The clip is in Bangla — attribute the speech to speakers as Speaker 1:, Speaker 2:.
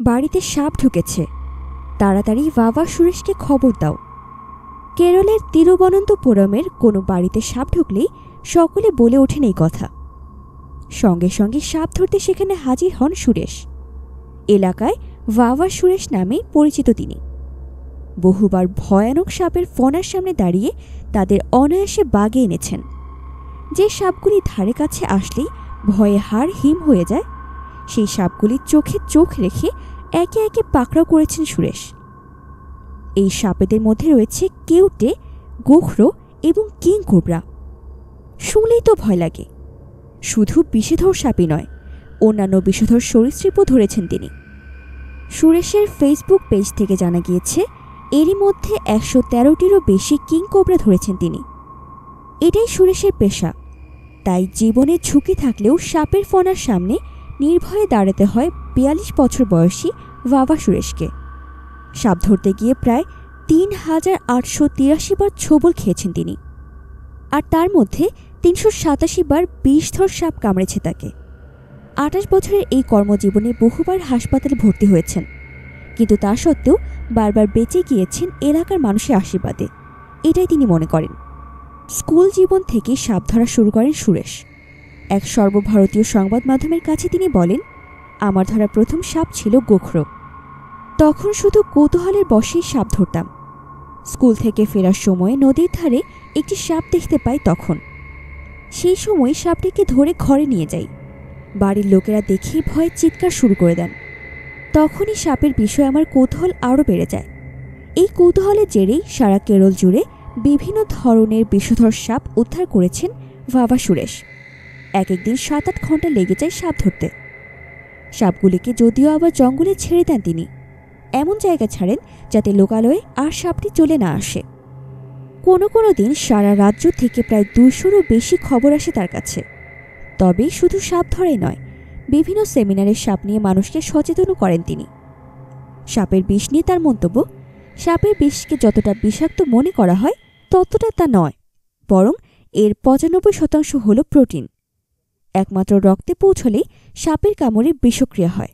Speaker 1: বাড়িতে সাপ ঢুকেছে। তাড়াতাড়ি বাবা সুরেশকে খবর দাও। কেরলের তিরুবনন্তপুরমের কোনো বাড়িতে সাপ ঢুকলেই সকলে বলে ওঠেন এই কথা। সঙ্গে সঙ্গে সাপ ধরতে সেখানে হাজির হন সুরেশ। এলাকায় ভাবা সুরেশ নামে পরিচিত তিনি। বহুবার ভয়ানক সাপের ফনার সামনে দাঁড়িয়ে তাদের অনায়াসে বাগে এনেছেন। যে সাপগুলি ধারে কাছে আসলেই ভয়ে হাড় হিম হয়ে যায় সেই সাপগুলি চোখে চোখ রেখে একে একে পাকড়াও করেছেন সুরেশ। এই সাপেদের মধ্যে রয়েছে কেউটে, গোখরো এবং কিং কোবরা। শুনলেই তো ভয় লাগে। শুধু বিষধর সাপই নয়, অন্যান্য বিষধর সরীসৃপও ধরেছেন তিনি। সুরেশের ফেসবুক পেজ থেকে জানা গিয়েছে, এরই মধ্যে একশো তেরোটিরও বেশি কিং কোবরা ধরেছেন তিনি। এটাই সুরেশের পেশা। তাই জীবনে ঝুঁকি থাকলেও সাপের ফনার সামনে নির্ভয়ে দাঁড়াতে হয় বিয়াল্লিশ বছর বয়সী বাবা সুরেশকে। সাপ ধরতে গিয়ে প্রায় তিন হাজার আটশো তিরাশি বার ছোবল খেয়েছেন তিনি। আর তার মধ্যে তিনশো সাতাশি বার বিষধর সাপ কামড়েছে তাকে। আঠাশ বছরের এই কর্মজীবনে বহুবার হাসপাতালে ভর্তি হয়েছেন। কিন্তু তা সত্ত্বেও বারবার বেঁচে গিয়েছেন এলাকার মানুষের আশীর্বাদে। এটাই তিনি মনে করেন। স্কুল জীবন থেকে সাপ ধরা শুরু করেন সুরেশ। এক সর্বভারতীয় সংবাদ মাধ্যমের কাছে তিনি বলেন, আমার ধরা প্রথম সাপ ছিল গোখরো। তখন শুধু কৌতূহলের বশেই সাপ ধরতাম। স্কুল থেকে ফেরার সময় নদীর ধারে একটি সাপ দেখতে পাই তখন। সেই সময় সাপটিকে ধরে ঘরে নিয়ে যাই। বাড়ির লোকেরা দেখে ভয়ে চিৎকার শুরু করে দেন। তখনই সাপের বিষয়ে আমার কৌতূহল আরও বেড়ে যায়। এই কৌতূহলের জেরেই সারা কেরল জুড়ে বিভিন্ন ধরনের বিষধর সাপ উদ্ধার করেছেন বাবা সুরেশ। এক একদিন সাত আট ঘণ্টা লেগে যায় সাপ ধরতে। সাপগুলিকে যদিও আবার জঙ্গলে ছেড়ে দেন তিনি। এমন জায়গা ছাড়েন যাতে লোকালয়ে আর সাপটি চলে না আসে। কোনো কোনো দিন সারা রাজ্য থেকে প্রায় দুশোরও বেশি খবর আসে তার কাছে। তবে শুধু সাপ ধরে নয়, বিভিন্ন সেমিনারের সাপ নিয়ে মানুষকে সচেতনও করেন তিনি। সাপের বিষ নিয়ে তার মন্তব্য, সাপের বিষকে যতটা বিষাক্ত মনে করা হয় ততটা তা নয়, বরং এর পঁচানব্বই শতাংশ হল প্রোটিন। একমাত্র রক্তে পৌঁছলে সাপের কামড়ে বিষক্রিয়া হয়।